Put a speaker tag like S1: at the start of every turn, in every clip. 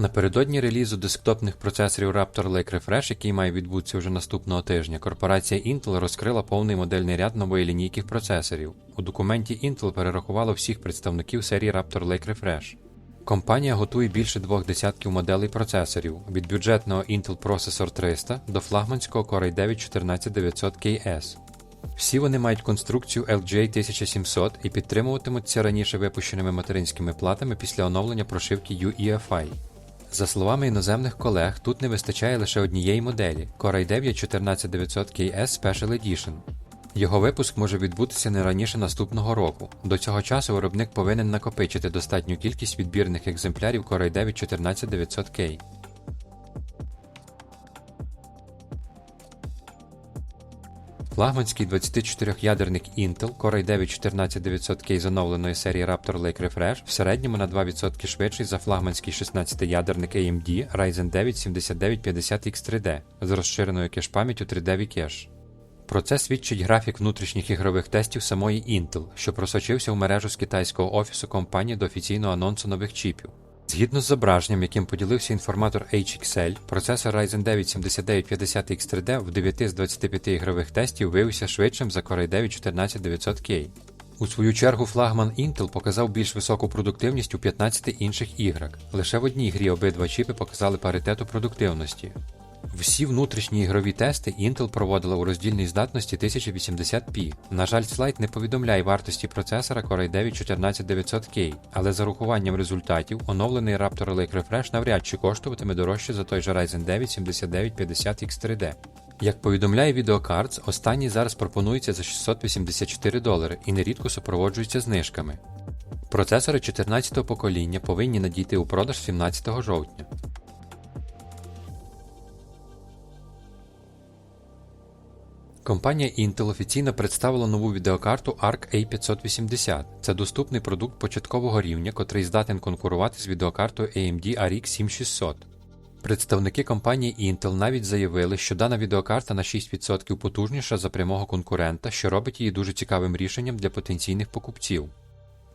S1: Напередодні релізу десктопних процесорів Raptor Lake Refresh, який має відбутися вже наступного тижня, корпорація Intel розкрила повний модельний ряд нової лінійки процесорів. У документі Intel перерахувало всіх представників серії Raptor Lake Refresh. Компанія готує більше двох десятків моделей процесорів від бюджетного Intel Processor 300 до флагманського Core i9 14900KS. Всі вони мають конструкцію LGA 1700 і підтримуватимуться раніше випущеними материнськими платами після оновлення прошивки UEFI. За словами іноземних колег, тут не вистачає лише однієї моделі Core i9 14900KS Special Edition. Його випуск може відбутися не раніше наступного року. До цього часу виробник повинен накопичити достатню кількість відбірних екземплярів Core i9 14900K. Флагманський 24-ядерник Intel Core i9 14900K з оновленої серії Raptor Lake Refresh в середньому на 2% швидший за флагманський 16-ядерник AMD Ryzen 9 7950X3D з розширеною кеш-пам'яттю 3D кеш. Про це свідчить графік внутрішніх ігрових тестів самої Intel, що просочився в мережу з китайського офісу компанії до офіційного анонсу нових чіпів. Згідно з зображенням, яким поділився інформатор HXL, процесор Ryzen 9 7950X3D в 9 з 25 ігрових тестів виявився швидшим за Core i9 14900K. У свою чергу флагман Intel показав більш високу продуктивність у 15 інших іграх. Лише в одній грі обидва чіпи показали паритету продуктивності. Всі внутрішні ігрові тести Intel проводила у роздільній здатності 1080p. На жаль, слайд не повідомляє вартості процесора Core i9 14900K, але за рахуванням результатів оновлений Raptor Lake Refresh навряд чи коштуватиме дорожче за той же Ryzen 9 7950X3D. Як повідомляє Videocards, останній зараз пропонується за 684 долари і нерідко супроводжується знижками. Процесори 14-го покоління повинні надійти у продаж 17 жовтня. Компанія Intel офіційно представила нову відеокарту ARC A580. Це доступний продукт початкового рівня, котрий здатен конкурувати з відеокартою AMD RX 7600. Представники компанії Intel навіть заявили, що дана відеокарта на 6% потужніша за прямого конкурента, що робить її дуже цікавим рішенням для потенційних покупців.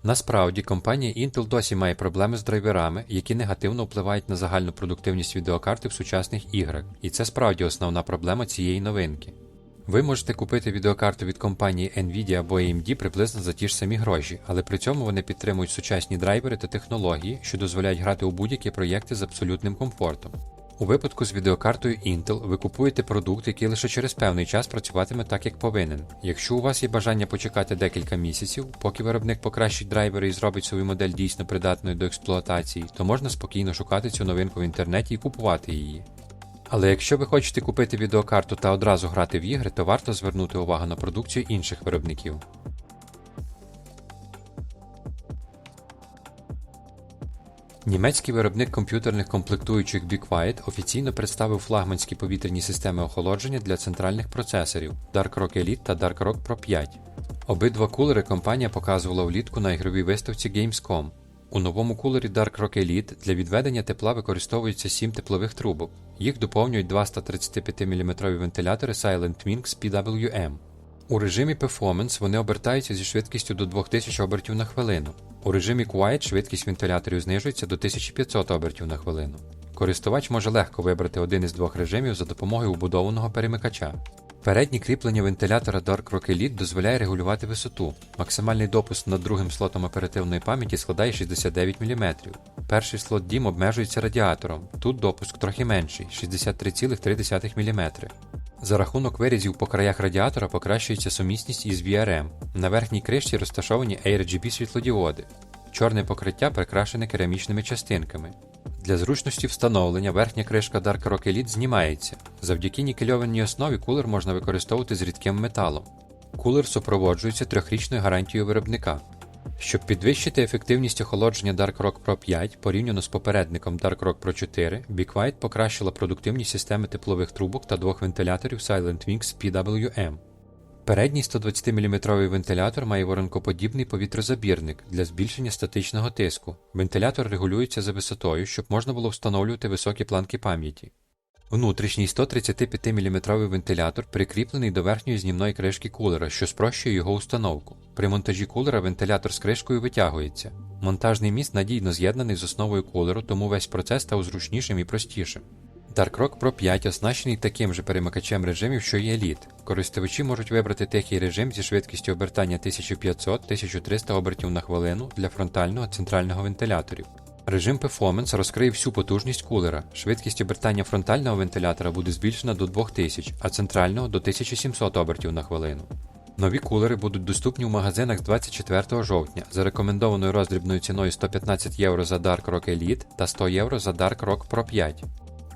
S1: Насправді, компанія Intel досі має проблеми з драйверами, які негативно впливають на загальну продуктивність відеокарти в сучасних іграх, і це справді основна проблема цієї новинки. Ви можете купити відеокарту від компанії Nvidia або AMD приблизно за ті ж самі гроші, але при цьому вони підтримують сучасні драйвери та технології, що дозволяють грати у будь-які проєкти з абсолютним комфортом. У випадку з відеокартою Intel ви купуєте продукт, який лише через певний час працюватиме так, як повинен. Якщо у вас є бажання почекати декілька місяців, поки виробник покращить драйвери і зробить свою модель дійсно придатною до експлуатації, то можна спокійно шукати цю новинку в інтернеті і купувати її. Але якщо ви хочете купити відеокарту та одразу грати в ігри, то варто звернути увагу на продукцію інших виробників. Німецький виробник комп'ютерних комплектуючих Be Quiet офіційно представив флагманські повітряні системи охолодження для центральних процесорів Dark Rock Elite та Dark Rock Pro 5. Обидва кулери компанія показувала влітку на ігровій виставці Gamescom. У новому кулері Dark Rock Elite для відведення тепла використовується 7 теплових трубок. Їх доповнюють два 135 мм вентилятори Silent Wings PWM. У режимі Performance вони обертаються зі швидкістю до 2000 обертів на хвилину. У режимі Quiet швидкість вентиляторів знижується до 1500 обертів на хвилину. Користувач може легко вибрати один із двох режимів за допомогою убудованого перемикача. Переднє кріплення вентилятора Dark Rock Elite дозволяє регулювати висоту. Максимальний допуск над другим слотом оперативної пам'яті складає 69 мм. Перший слот DIMM обмежується радіатором. Тут допуск трохи менший 63,3 мм. За рахунок вирізів по краях радіатора покращується сумісність із VRM. На верхній кришці розташовані ARGB світлодіоди. Чорне покриття прикрашене керамічними частинками. Для зручності встановлення верхня кришка Dark Rock Elite знімається. Завдяки нікельованій основі кулер можна використовувати з рідким металом. Кулер супроводжується трьохрічною гарантією виробника. Щоб підвищити ефективність охолодження Dark Rock Pro 5 порівняно з попередником Dark Rock Pro 4, Be Quiet покращила продуктивність системи теплових трубок та двох вентиляторів Silent Wings PWM. Передній 120-мм вентилятор має воронкоподібний повітрозабірник для збільшення статичного тиску. Вентилятор регулюється за висотою, щоб можна було встановлювати високі планки пам'яті. Внутрішній 135-мм вентилятор прикріплений до верхньої знімної кришки кулера, що спрощує його установку. При монтажі кулера вентилятор з кришкою витягується. Монтажний міст надійно з'єднаний з основою кулеру, тому весь процес став зручнішим і простішим. Dark Pro 5 оснащений таким же перемикачем режимів, що й Elite. Користувачі можуть вибрати тихий режим зі швидкістю обертання 1500-1300 обертів на хвилину для фронтального центрального вентиляторів. Режим Performance розкриє всю потужність кулера. Швидкість обертання фронтального вентилятора буде збільшена до 2000, а центрального до 1700 обертів на хвилину. Нові кулери будуть доступні в магазинах з 24 жовтня за рекомендованою роздрібною ціною 115 євро за Dark Rock Elite та 100 євро за Dark Rock Pro 5.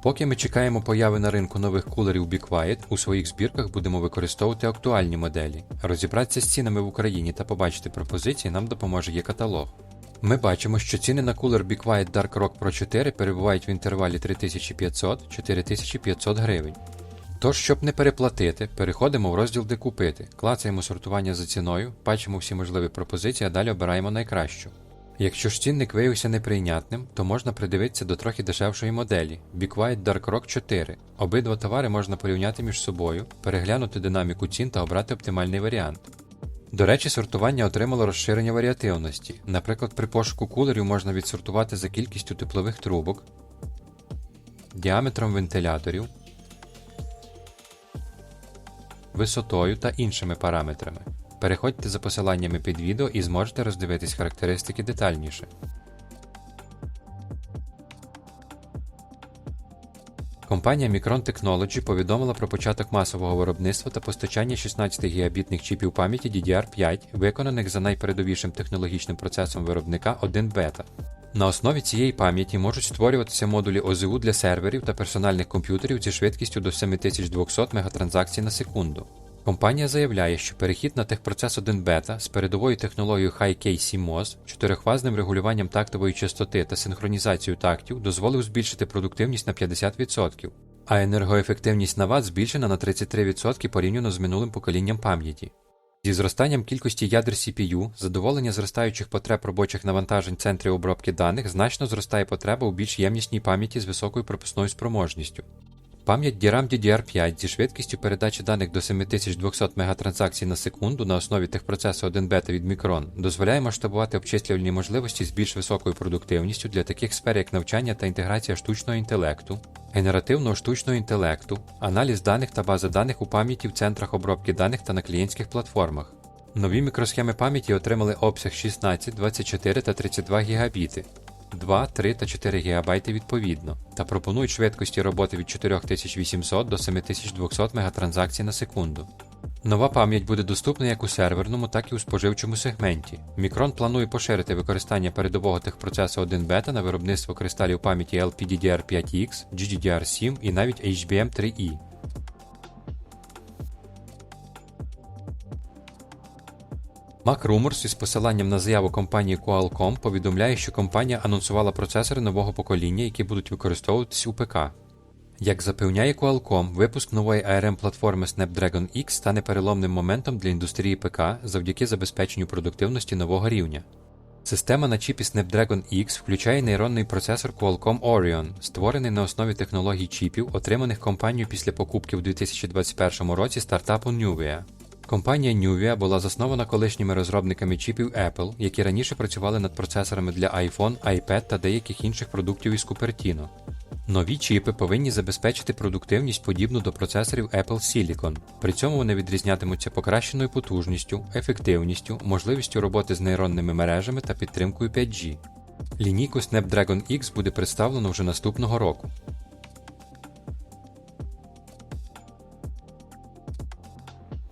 S1: Поки ми чекаємо появи на ринку нових кулерів Be Quiet, у своїх збірках будемо використовувати актуальні моделі. Розібратися з цінами в Україні та побачити пропозиції нам допоможе є каталог. Ми бачимо, що ціни на кулер Be Quiet Dark Rock Pro 4 перебувають в інтервалі 3500-4500 гривень. Тож, щоб не переплатити, переходимо в розділ Де купити, клацаємо сортування за ціною, бачимо всі можливі пропозиції, а далі обираємо найкращу. Якщо ж цінник виявився неприйнятним, то можна придивитися до трохи дешевшої моделі Be Quiet Dark Rock 4. Обидва товари можна порівняти між собою, переглянути динаміку цін та обрати оптимальний варіант. До речі, сортування отримало розширення варіативності. Наприклад, при пошуку кулерів можна відсортувати за кількістю теплових трубок, діаметром вентиляторів, висотою та іншими параметрами. Переходьте за посиланнями під відео і зможете роздивитись характеристики детальніше. Компанія Micron Technology повідомила про початок масового виробництва та постачання 16 гігабітних чіпів пам'яті DDR5, виконаних за найпередовішим технологічним процесом виробника 1 бета. На основі цієї пам'яті можуть створюватися модулі ОЗУ для серверів та персональних комп'ютерів зі швидкістю до 7200 мегатранзакцій на секунду. Компанія заявляє, що перехід на техпроцес 1 бета з передовою технологією High-K CMOS, чотирихфазним регулюванням тактової частоти та синхронізацією тактів дозволив збільшити продуктивність на 50%, а енергоефективність на Вт збільшена на 33% порівняно з минулим поколінням пам'яті. Зі зростанням кількості ядер CPU, задоволення зростаючих потреб робочих навантажень центрів обробки даних значно зростає потреба у більш ємнісній пам'яті з високою пропускною спроможністю. Пам'ять DRAM DDR5 зі швидкістю передачі даних до 7200 мегатранзакцій на секунду на основі техпроцесу 1 бета від Micron дозволяє масштабувати обчислювальні можливості з більш високою продуктивністю для таких сфер, як навчання та інтеграція штучного інтелекту, генеративного штучного інтелекту, аналіз даних та бази даних у пам'яті в центрах обробки даних та на клієнтських платформах. Нові мікросхеми пам'яті отримали обсяг 16, 24 та 32 гігабіти. 2, 3 та 4 ГБ відповідно, та пропонують швидкості роботи від 4800 до 7200 мегатранзакцій на секунду. Нова пам'ять буде доступна як у серверному, так і у споживчому сегменті. Micron планує поширити використання передового техпроцесу 1 бета на виробництво кристалів пам'яті LPDDR5X, GDDR7 і навіть HBM3E. MacRumors із посиланням на заяву компанії Qualcomm повідомляє, що компанія анонсувала процесори нового покоління, які будуть використовуватись у ПК. Як запевняє Qualcomm, випуск нової ARM платформи Snapdragon X стане переломним моментом для індустрії ПК завдяки забезпеченню продуктивності нового рівня. Система на чіпі Snapdragon X включає нейронний процесор Qualcomm Orion, створений на основі технологій чіпів, отриманих компанією після покупки в 2021 році стартапу Nuvia. Компанія Nuvia була заснована колишніми розробниками чіпів Apple, які раніше працювали над процесорами для iPhone, iPad та деяких інших продуктів із Cupertino. Нові чіпи повинні забезпечити продуктивність подібну до процесорів Apple Silicon. При цьому вони відрізнятимуться покращеною потужністю, ефективністю, можливістю роботи з нейронними мережами та підтримкою 5G. Лінійку Snapdragon X буде представлено вже наступного року.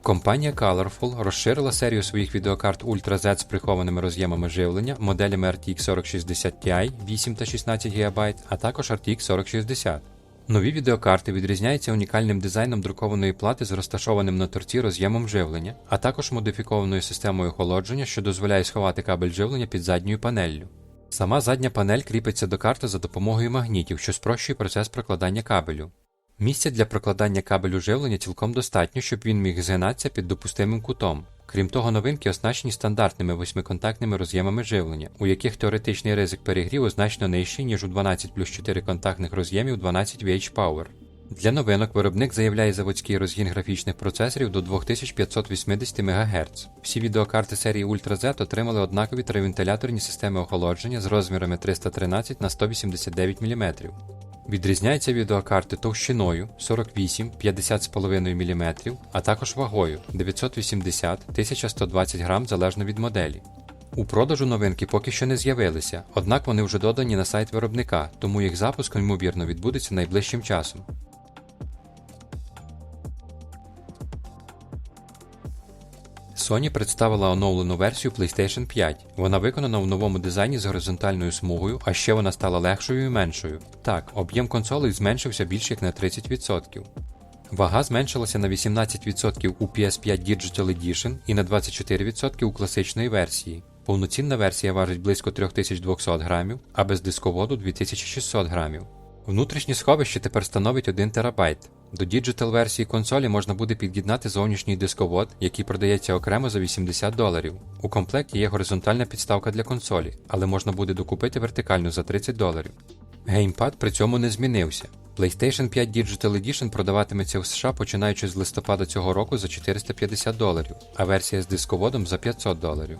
S1: Компанія Colorful розширила серію своїх відеокарт Ultra Z з прихованими роз'ємами живлення моделями RTX 4060 Ti 8 та 16 ГБ, а також RTX 4060. Нові відеокарти відрізняються унікальним дизайном друкованої плати з розташованим на торці роз'ємом живлення, а також модифікованою системою охолодження, що дозволяє сховати кабель живлення під задньою панеллю. Сама задня панель кріпиться до карти за допомогою магнітів, що спрощує процес прокладання кабелю. Місця для прокладання кабелю живлення цілком достатньо, щоб він міг згинатися під допустимим кутом. Крім того, новинки оснащені стандартними восьмиконтактними роз'ємами живлення, у яких теоретичний ризик перегріву значно нижчий, ніж у 12 плюс 4 контактних роз'ємів 12 VH Power. Для новинок виробник заявляє заводський розгін графічних процесорів до 2580 МГц. Всі відеокарти серії Ultra Z отримали однакові тривентиляторні системи охолодження з розмірами 313 на 189 мм. Відрізняються відеокарти товщиною 48 50,5 мм, а також вагою 980 1120 г залежно від моделі. У продажу новинки поки що не з'явилися, однак вони вже додані на сайт виробника, тому їх запуск ймовірно відбудеться найближчим часом. Sony представила оновлену версію PlayStation 5. Вона виконана в новому дизайні з горизонтальною смугою, а ще вона стала легшою і меншою. Так, об'єм консолей зменшився більше як на 30%. Вага зменшилася на 18% у PS5 Digital Edition і на 24% у класичної версії. Повноцінна версія важить близько 3200 грамів, а без дисководу 2600 грамів. Внутрішнє сховище тепер становить 1 ТБ. До діджитал версії консолі можна буде під'єднати зовнішній дисковод, який продається окремо за 80 доларів. У комплекті є горизонтальна підставка для консолі, але можна буде докупити вертикальну за 30 доларів. Геймпад при цьому не змінився. PlayStation 5 Digital Edition продаватиметься в США починаючи з листопада цього року за 450 доларів, а версія з дисководом за 500 доларів.